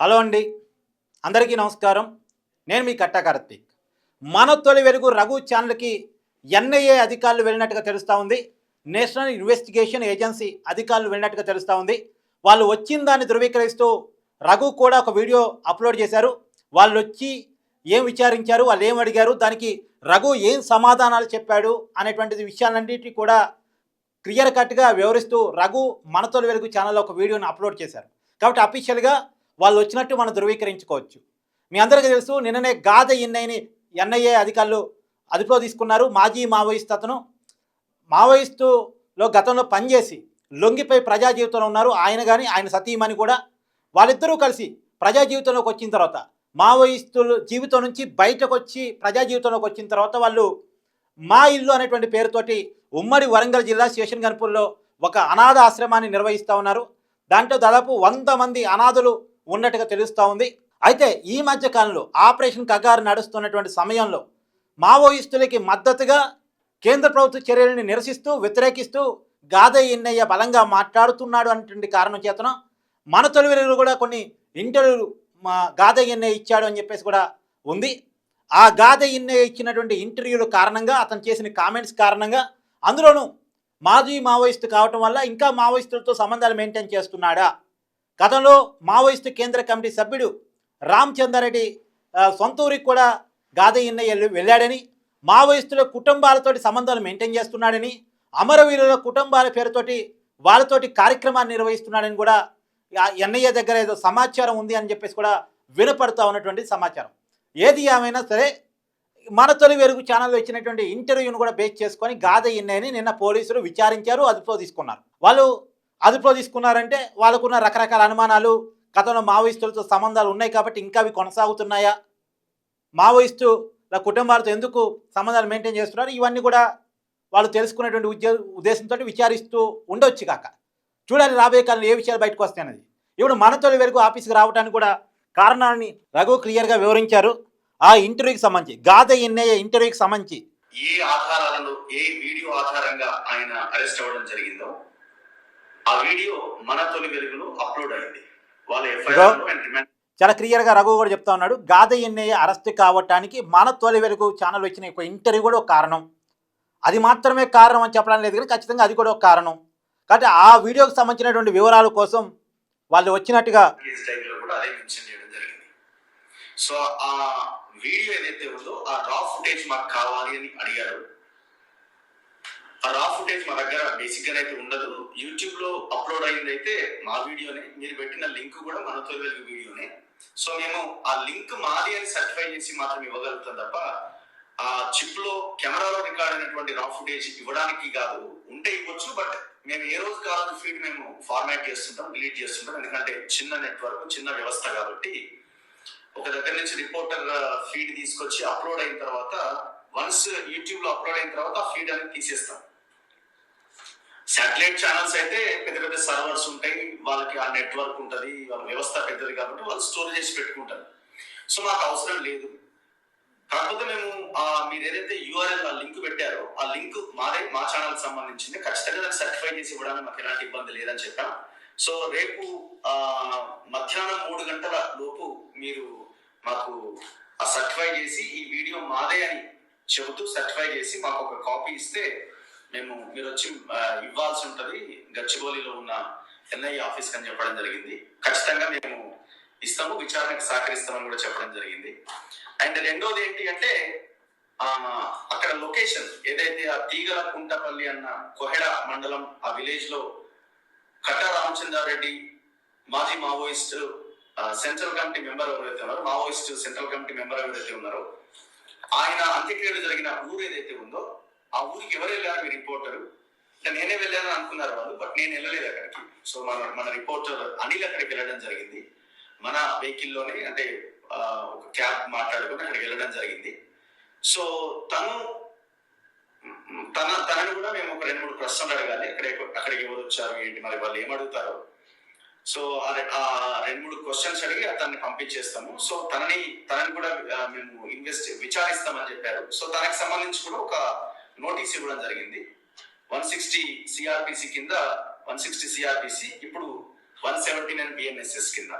Hello అండి. అందరికీ నమస్కారం. నేను మీ కట్టా కార్తీక్. మన తొలి వెలుగు రఘు ఛానల్కి ఎన్ఐఏ అధికారులు వెళ్ళినట్టుగా తెలుస్తూ ఉంది. నేషనల్ ఇన్వెస్టిగేషన్ ఏజెన్సీ అధికారులు వెళ్ళినట్టుగా తెలుస్తూ ఉంది. వాళ్ళు వచ్చిన దాన్ని ధృవీకరిస్తూ రఘు కూడా ఒక వీడియో అప్లోడ్ చేశారు. వాళ్ళు వచ్చి ఏం విచారించారు వాళ్ళు ఏం అడిగారు దానికి రఘు ఏం సమాధానాలు చెప్పాడు అనేటువంటిది విషయాలన్నింటినీ కూడా క్లియర్ కట్గా వివరిస్తూ రఘు మనతోలు వెలుగు ఛానల్లో ఒక వీడియోని అప్లోడ్ చేశారు. కాబట్టి అఫీషియల్గా వాళ్ళు వచ్చినట్టు మనం ధృవీకరించుకోవచ్చు. మీ అందరికీ తెలుసు నిన్ననే గాద ఎన్ఐని ఎన్ఐఏ అధికారులు అదుపులో తీసుకున్నారు. మాజీ మావోయిస్ట్ అతను మావోయిస్టులో గతంలో పనిచేసి లొంగిపై ప్రజా జీవితంలో ఉన్నారు. ఆయన కానీ ఆయన సతీమణి కూడా వాళ్ళిద్దరూ కలిసి ప్రజా జీవితంలోకి వచ్చిన తర్వాత మావోయిస్టులు జీవితం నుంచి బయటకు వచ్చి ప్రజా జీవితంలోకి వచ్చిన తర్వాత వాళ్ళు మా ఇల్లు అనేటువంటి పేరుతోటి ఉమ్మడి వరంగల్ జిల్లా శేషన్ గన్పూర్లో ఒక అనాథ ఆశ్రమాన్ని నిర్వహిస్తూ ఉన్నారు. దాంట్లో దాదాపు వంద మంది అనాథులు ఉన్నట్టుగా తెలుస్తూ ఉంది. అయితే ఈ మధ్య కాలంలో ఆపరేషన్ కగారు నడుస్తున్నటువంటి సమయంలో మావోయిస్టులకి మద్దతుగా కేంద్ర ప్రభుత్వ చర్యలను నిరసిస్తూ వ్యతిరేకిస్తూ గాదే ఎన్నయ్య బలంగా మాట్లాడుతున్నాడు అనేటువంటి కారణం చేతన మన తొలివెలుగులు కూడా కొన్ని ఇంటర్వ్యూలు మా గాదే ఎన్నయ్య ఇచ్చాడు అని చెప్పేసి కూడా ఉంది. ఆ గాథ ఎన్నయ్య ఇచ్చినటువంటి ఇంటర్వ్యూల కారణంగా అతను చేసిన కామెంట్స్ కారణంగా అందులోనూ మాజీ మావోయిస్టు కావటం వల్ల ఇంకా మావోయిస్టులతో సంబంధాలు మెయింటైన్ చేస్తున్నాడా? గతంలో మావోయిస్టు కేంద్ర కమిటీ సభ్యుడు రామచంద్రారెడ్డి ఆ, సొంత ఊరికి కూడా గాథ ఇన్నయ్య వెళ్ళాడని మావోయిస్టుల కుటుంబాలతోటి సంబంధాలు మెయింటైన్ చేస్తున్నాడని అమరవీరుల కుటుంబాల పేరుతోటి వాళ్ళతోటి కార్యక్రమాన్ని నిర్వహిస్తున్నాడని కూడా ఆ ఎన్ఐఏ దగ్గర ఏదో సమాచారం ఉంది అని చెప్పేసి కూడా వినపడుతూ ఉన్నటువంటి సమాచారం. ఏది ఏమైనా సరే మన తొలి వెలుగు ఛానల్లో ఇచ్చినటువంటి ఇంటర్వ్యూను కూడా బేస్ చేసుకొని గాథ ఇన్నయ్యని నిన్న పోలీసులు విచారించారు అదుపులో తీసుకున్నారు. వాళ్ళు అదుపులో తీసుకున్నారంటే వాళ్ళకున్న రకరకాల అనుమానాలు గతంలో మావోయిస్టులతో సంబంధాలు ఉన్నాయి కాబట్టి ఇంకా అవి కొనసాగుతున్నాయా? మావోయిస్టుల కుటుంబాలతో ఎందుకు సంబంధాలు మెయింటైన్ చేస్తున్నారు? ఇవన్నీ కూడా వాళ్ళు తెలుసుకునేటువంటి ఉద్యో ఉద్దేశంతో విచారిస్తూ ఉండొచ్చు కాక. చూడాలి రాబోయే కాలంలో ఏ విషయాలు బయటకు వస్తాయన్నది ఇప్పుడు మన తొలి ఆఫీస్కి రావడానికి కూడా కారణాన్ని రఘు క్లియర్గా వివరించారు. ఆ ఇంటర్వ్యూకి సంబంధించి గాథ ఎన్నయ్య ఇంటర్వ్యూకి సంబంధించి ఏ ఆధారాలలో ఏ వీడియో ఆధారంగా ఆయన అరెస్ట్ అవ్వడం జరిగిందో ఆ వీడియో మన తొలి వెలుగులో అప్లోడ్ అయింది. వాళ్ళ ఎఫ్ఐఆర్ రిమాండ్ చాలా క్లియర్గా రఘు కూడా చెప్తా ఉన్నాడు గాథ ఎన్నయ్య అరెస్ట్ కావటానికి మన తొలి వెలుగు ఛానల్ వచ్చిన ఒక ఇంటర్వ్యూ కూడా ఒక కారణం. అది మాత్రమే కారణం అని చెప్పడం లేదు కానీ ఖచ్చితంగా అది కూడా ఒక కారణం. కాబట్టి ఆ వీడియోకి సంబంధించినటువంటి వివరాల కోసం వాళ్ళు వచ్చినట్టుగా సో ఆ వీడియో ఏదైతే ఉందో ఆ రా ఫుటేజ్ మాకు కావాలి అని అడిగారు. ఆ రా ఫుటేజ్ మా దగ్గర బేసిక్గా అయితే ఉండదు. యూట్యూబ్లో అప్లోడ్ అయింది అయితే మా వీడియోనే మీరు పెట్టిన లింక్ కూడా మన తొలి వెలుగు వీడియోనే. సో మేము ఆ లింక్ మాది అని సర్టిఫై చేసి మాత్రం ఇవ్వగలుగుతాం తప్ప ఆ చిప్లో కెమెరాలో రికార్డ్ అయినటువంటి రా ఫుటేజ్ ఇవ్వడానికి కాదు ఉంటే ఇవ్వచ్చు బట్ మేము ఏ రోజు కాదు ఫీడ్ మేము ఫార్మాట్ చేస్తుంటాం డిలీట్ చేస్తుంటాం. ఎందుకంటే చిన్న నెట్వర్క్ చిన్న వ్యవస్థ కాబట్టి ఒక దగ్గర నుంచి రిపోర్టర్ ఫీడ్ తీసుకొచ్చి అప్లోడ్ అయిన తర్వాత వన్స్ యూట్యూబ్లో అప్లోడ్ అయిన తర్వాత ఆ ఫీడ్ అనేది తీసేస్తాం. శాటిలైట్ ఛానల్స్ అయితే పెద్ద పెద్ద సర్వర్స్ ఉంటాయి. వాళ్ళకి ఆ నెట్వర్క్ ఉంటుంది. వాళ్ళ వ్యవస్థ పెద్దది కాబట్టి వాళ్ళు స్టోర్ చేసి పెట్టుకుంటారు. సో మాకు అవసరం లేదు. కాకపోతే మేము మీరు ఏదైతే యూఆర్ఎల్ ఆ లింక్ పెట్టారో ఆ లింక్ మాదే మా ఛానల్ సంబంధించింది. ఖచ్చితంగా దాన్ని సర్టిఫై చేసి ఇవ్వడానికి మాకు ఎలాంటి ఇబ్బంది లేదని చెప్పాం. సో రేపు మధ్యాహ్నం మూడు గంటల లోపు మీరు మాకు ఆ సర్టిఫై చేసి ఈ వీడియో మాదే అని చెబుతూ సర్టిఫై చేసి మాకు ఒక కాపీ ఇస్తే మేము మీరు వచ్చి ఇవ్వాల్సి ఉంటుంది. గచ్చిబౌలిలో ఉన్న ఎన్ఐ ఆఫీస్ అని చెప్పడం జరిగింది. ఖచ్చితంగా మేము ఇస్తాము విచారణకు సహకరిస్తామని కూడా చెప్పడం జరిగింది. అండ్ రెండోది ఏంటి అంటే అక్కడ లొకేషన్ ఏదైతే ఆ తీగల కుంటపల్లి అన్న కొహెడ మండలం ఆ విలేజ్లో కట్ట రామచంద్రారెడ్డి మాజీ మావోయిస్ట్ సెంట్రల్ కమిటీ మెంబర్ ఎవరైతే ఉన్నారో మావోయిస్ట్ సెంట్రల్ కమిటీ మెంబర్ ఎవరైతే ఉన్నారో ఆయన అంత్యక్రియలు జరిగిన ఊరు ఏదైతే ఉందో ఆ ఊరికి ఎవరు వెళ్ళారు మీ రిపోర్టరు నేనే వెళ్ళాను అనుకున్నారు వాళ్ళు? బట్ నేను వెళ్ళలేదు అక్కడికి. సో మన మన రిపోర్టర్ అనిల్ అక్కడికి వెళ్ళడం జరిగింది. మన వెహికల్లోనే అంటే ఒక క్యాబ్ మాట్లాడుకుని అక్కడికి వెళ్ళడం జరిగింది. సో తను తన తనను కూడా మేము ఒక రెండు మూడు ప్రశ్నలు అడగాలి. అక్కడ అక్కడికి ఎవరు వచ్చారు ఏంటి మరి వాళ్ళు ఏం అడుగుతారు. సో ఆ రెండు మూడు క్వశ్చన్స్ అడిగి అతన్ని పంపించేస్తాము. సో తనని తనని కూడా మేము ఇన్వెస్ట్ విచారిస్తామని చెప్పారు. సో తనకి సంబంధించి కూడా ఒక నోటీస్ ఇవ్వడం జరిగింది. వన్ సిక్స్టీ సిఆర్పిసి కింద వన్ సిక్స్టీ సిఆర్పిసి ఇప్పుడు వన్ సెవెంటీ నైన్ బిఎన్ఎస్ఎస్ కింద.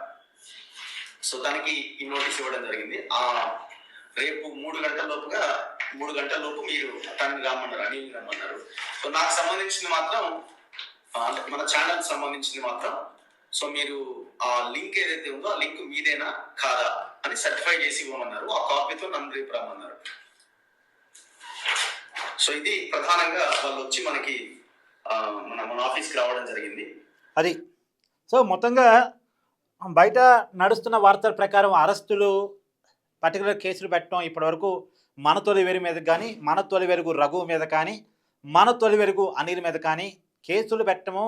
సో దానికి ఈ నోటీస్ ఇవ్వడం జరిగింది. ఆ రేపు మూడు గంటల లోపుగా మూడు గంటల లోపు మీరు తనని రమ్మన్నారు అనిల్ రమ్మన్నారు. సో నాకు సంబంధించింది మాత్రం మన ఛానల్ సంబంధించింది మాత్రం సో మీరు ఆ లింక్ ఏదైతే ఉందో ఆ లింక్ మీదేనా కాదా అని సర్టిఫై చేసి ఇవ్వమన్నారు. ఆ కాపీతో నన్ను రేపు రమ్మన్నారు. సో ఇది ప్రధానంగా వాళ్ళు వచ్చి మనకి మన మన ఆఫీస్కి రావడం జరిగింది. అది. సో మొత్తంగా బయట నడుస్తున్న వార్తల ప్రకారం అరెస్టులు పర్టికులర్ కేసులు పెట్టడం ఇప్పటివరకు మన తొలి వేరు మీద కానీ మన తొలి వెరుగు రఘు మీద కానీ మన తొలి వెరుగు అనిల్ మీద కానీ కేసులు పెట్టడము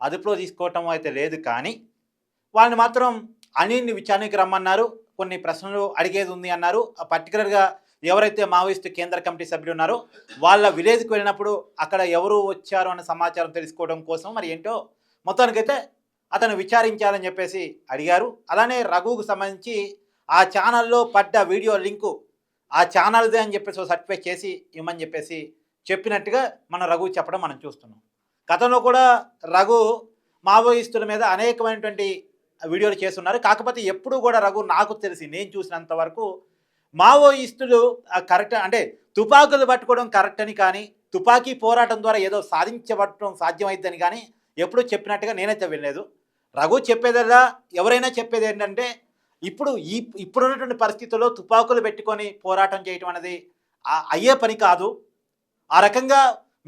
అదుపులో తీసుకోవటం అయితే లేదు కానీ వాళ్ళని మాత్రం అనిల్ని విచారణకి రమ్మన్నారు. కొన్ని ప్రశ్నలు అడిగేది ఉంది అన్నారు. ఆ పర్టికులర్గా ఎవరైతే మావోయిస్టు కేంద్ర కమిటీ సభ్యులు ఉన్నారో వాళ్ళ విలేజ్కి వెళ్ళినప్పుడు అక్కడ ఎవరు వచ్చారు అన్న సమాచారం తెలుసుకోవడం కోసం మరి ఏంటో మొత్తానికైతే అతను విచారించాలని చెప్పేసి అడిగారు. అలానే రఘువుకు సంబంధించి ఆ ఛానల్లో పడ్డ వీడియో లింకు ఆ ఛానల్దే అని చెప్పేసి సర్టిఫై చేసి ఇవ్వమని చెప్పేసి చెప్పినట్టుగా మన రఘు చెప్పడం మనం చూస్తున్నాం. గతంలో కూడా రఘు మావోయిస్టుల మీద అనేకమైనటువంటి వీడియోలు చేస్తున్నారు. కాకపోతే ఎప్పుడు కూడా రఘు నాకు తెలిసి నేను చూసినంత వరకు మావోయిస్టులు కరెక్ట్ అంటే తుపాకులు పట్టుకోవడం కరెక్ట్ అని కానీ తుపాకీ పోరాటం ద్వారా ఏదో సాధించబడటం సాధ్యమైద్దని కానీ ఎప్పుడూ చెప్పినట్టుగా నేనైతే వినలేదు. రఘు చెప్పేదల్లా ఎవరైనా చెప్పేది ఏంటంటే ఇప్పుడు ఈ ఇప్పుడున్నటువంటి పరిస్థితుల్లో తుపాకులు పెట్టుకొని పోరాటం చేయటం అనేది అయ్యే పని కాదు. ఆ రకంగా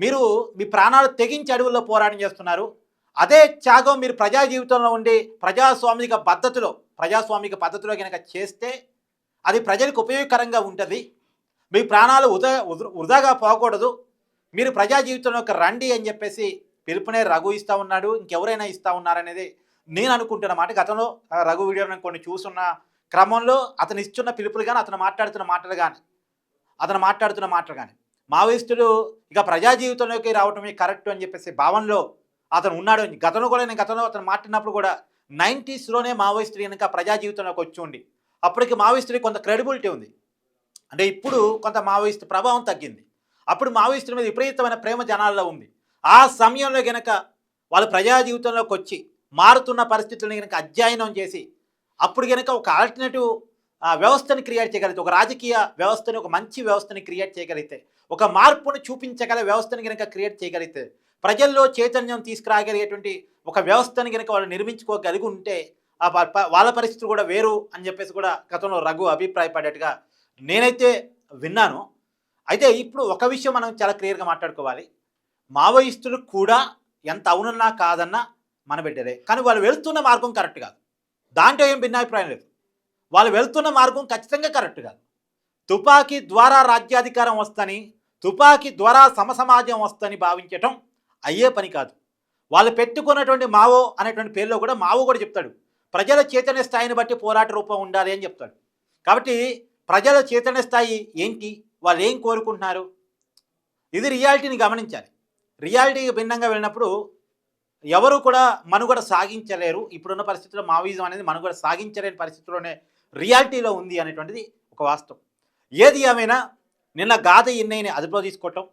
మీరు మీ ప్రాణాలు తెగించి అడవుల్లో పోరాటం చేస్తున్నారు. అదే త్యాగం మీరు ప్రజా జీవితంలో ఉండి ప్రజాస్వామిక పద్ధతిలో ప్రజాస్వామిక పద్ధతిలో కనుక చేస్తే అది ప్రజలకు ఉపయోగకరంగా ఉంటుంది. మీ ప్రాణాలు ఉదా వృధాగా పోకూడదు. మీరు ప్రజా జీవితంలోకి రండి అని చెప్పేసి పిలుపునే రఘు ఇస్తా ఉన్నాడు. ఇంకెవరైనా ఇస్తా ఉన్నారనేది నేను అనుకుంటున్నమాట గతంలో రఘు వీడియో కొన్ని చూస్తున్న క్రమంలో అతను ఇస్తున్న పిలుపులు కానీ అతను మాట్లాడుతున్న మాటలు కానీ అతను మాట్లాడుతున్న మాటలు కానీ మావోయిస్టులు ఇక ప్రజా జీవితంలోకి రావటమే కరెక్ట్ అని చెప్పేసి భావనలో అతను ఉన్నాడు. అని గతంలో కూడా నేను గతంలో అతను మాట్లాడినప్పుడు కూడా నైంటీస్లోనే మావోయిస్టులు కనుక ప్రజా జీవితంలోకి వచ్చి ఉండి అప్పటికి మావోయిస్టులకి కొంత క్రెడిబిలిటీ ఉంది. అంటే ఇప్పుడు కొంత మావోయిస్ట్ ప్రభావం తగ్గింది. అప్పుడు మావోయిస్టుల మీద విపరీతమైన ప్రేమ జనాల్లో ఉంది. ఆ సమయంలో గనక వాళ్ళు ప్రజా జీవితంలోకి వచ్చి మారుతున్న పరిస్థితులను కనుక అధ్యయనం చేసి అప్పుడు కనుక ఒక ఆల్టర్నేటివ్ వ్యవస్థని క్రియేట్ చేయగలిగితే ఒక రాజకీయ వ్యవస్థని ఒక మంచి వ్యవస్థని క్రియేట్ చేయగలిగితే ఒక మార్పును చూపించగల వ్యవస్థని కనుక క్రియేట్ చేయగలిగితే ప్రజల్లో చైతన్యం తీసుకురాగలిగేటువంటి ఒక వ్యవస్థని కనుక వాళ్ళు నిర్మించుకోగలిగి ఉంటే వాళ్ళ పరిస్థితులు కూడా వేరు అని చెప్పేసి కూడా గతంలో రఘు అభిప్రాయపడేట్టుగా నేనైతే విన్నాను. అయితే ఇప్పుడు ఒక విషయం మనం చాలా క్లియర్గా మాట్లాడుకోవాలి. మావోయిస్టులు కూడా ఎంత అవునన్నా కాదన్నా మన బిడ్డలే కానీ వాళ్ళు వెళ్తున్న మార్గం కరెక్ట్ కాదు. దాంట్లో ఏం భిన్నాభిప్రాయం లేదు. వాళ్ళు వెళ్తున్న మార్గం ఖచ్చితంగా కరెక్ట్ కాదు. తుపాకీ ద్వారా రాజ్యాధికారం వస్తని తుపాకీ ద్వారా సమసమాజం వస్తని భావించటం అయ్యే పని కాదు. వాళ్ళు పెట్టుకున్నటువంటి మావో అనేటువంటి పేరులో కూడా మావో కూడా చెప్తాడు. ప్రజల చైతన్య స్థాయిని బట్టి పోరాట రూపం ఉండాలి అని చెప్తాడు. కాబట్టి ప్రజల చైతన్య స్థాయి ఏంటి? వాళ్ళు ఏం కోరుకుంటున్నారు? ఇది రియాలిటీని గమనించాలి. రియాలిటీకి భిన్నంగా వెళ్ళినప్పుడు ఎవరు కూడా మనుగడ సాగించలేరు. ఇప్పుడున్న పరిస్థితుల్లో మావోయిజం అనేది మనుగడ సాగించలేని పరిస్థితిలోనే రియాలిటీలో ఉంది అనేటువంటిది ఒక వాస్తవం. ఏది ఏమైనా నిన్న గాథ ఇన్నయ్యని అదుపులో తీసుకోవటం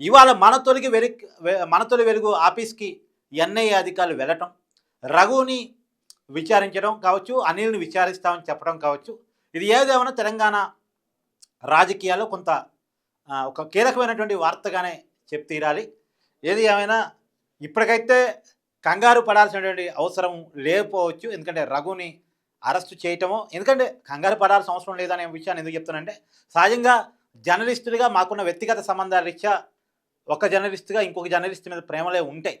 ఇవాళ మన తొలిగి వెలుగు మన తొలి వెలుగు ఆఫీస్కి ఎన్ఐఏ అధికారులు వెళ్ళటం రఘుని విచారించడం కావచ్చు అనిల్ని విచారిస్తామని చెప్పడం కావచ్చు. ఇది ఏదేమైనా తెలంగాణ రాజకీయాల్లో కొంత ఒక కీలకమైనటువంటి వార్తగానే చెప్పి తీరాలి ఏది ఏమైనా ఇప్పటికైతే కంగారు పడాల్సినటువంటి అవసరం లేకపోవచ్చు. ఎందుకంటే రఘుని అరెస్ట్ చేయటమో ఎందుకంటే కంగారు పడాల్సిన అవసరం లేదనే విషయాన్ని ఎందుకు చెప్తానంటే సహజంగా జర్నలిస్టులుగా మాకున్న వ్యక్తిగత సంబంధాల రీత్యా ఒక జర్నలిస్ట్గా ఇంకొక జర్నలిస్ట్ మీద ప్రేమలే ఉంటాయి.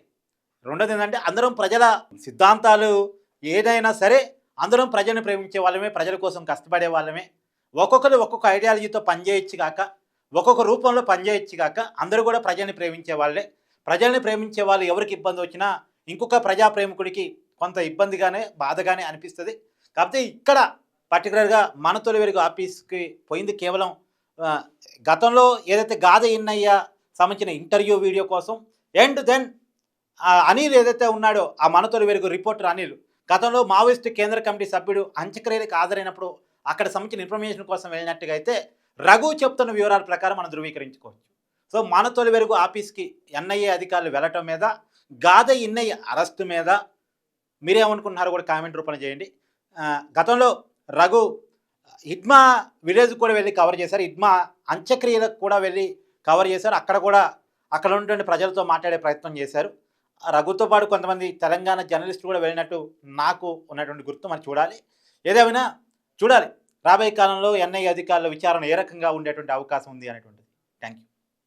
రెండోది ఏంటంటే అందరం ప్రజల సిద్ధాంతాలు ఏదైనా సరే అందరం ప్రజల్ని ప్రేమించే వాళ్ళమే ప్రజల కోసం కష్టపడే వాళ్ళమే. ఒక్కొక్కరు ఒక్కొక్క ఐడియాలజీతో పనిచేయొచ్చు కాక ఒక్కొక్క రూపంలో పనిచేయొచ్చు కాక అందరూ కూడా ప్రజల్ని ప్రేమించే వాళ్ళే. ప్రజల్ని ప్రేమించే వాళ్ళు ఎవరికి ఇబ్బంది వచ్చినా ఇంకొక ప్రజా ప్రేమికుడికి కొంత ఇబ్బందిగానే బాధగానే అనిపిస్తుంది. కాకపోతే ఇక్కడ పర్టికులర్గా మన తొలి వెలుగు ఆఫీస్కి పోయింది కేవలం గతంలో ఏదైతే గాథ ఇన్నయ్య సంబంధించిన ఇంటర్వ్యూ వీడియో కోసం అండ్ దెన్ అనిల్ ఏదైతే ఉన్నాడో ఆ మన తొలి వెలుగు రిపోర్టర్ అనిల్ గతంలో మావోయిస్టు కేంద్ర కమిటీ సభ్యుడు అంత్యక్రియలకు హాజరైనప్పుడు అక్కడ సంబంధించిన ఇన్ఫర్మేషన్ కోసం వెళ్ళినట్టుగా అయితే రఘు చెప్తున్న వివరాల ప్రకారం మనం ధృవీకరించుకోవచ్చు. సో మన తొలి ఆఫీస్కి ఎన్ఐఏ అధికారులు వెళ్ళటం మీద గాథ ఇన్నయ్య అరెస్టు మీద మీరేమనుకుంటున్నారో కూడా కామెంట్ రూపంలో చేయండి. గతంలో రఘు హిడ్మా విలేజ్ కూడా వెళ్ళి కవర్ చేశారు. ఇడ్మా అంత్యక్రియలకు కూడా వెళ్ళి కవర్ చేశారు. అక్కడ కూడా అక్కడ ఉన్నటువంటి ప్రజలతో మాట్లాడే ప్రయత్నం చేశారు. రఘుతో పాటు కొంతమంది తెలంగాణ జర్నలిస్టులు కూడా వెళ్ళినట్టు నాకు ఉన్నటువంటి గుర్తు మనం చూడాలి. ఏదేమైనా చూడాలి. రాబోయే కాలంలో ఎన్ఐ అధికారుల విచారణ ఏ రకంగా ఉండేటువంటి అవకాశం ఉంది అనేటువంటిది. Thank you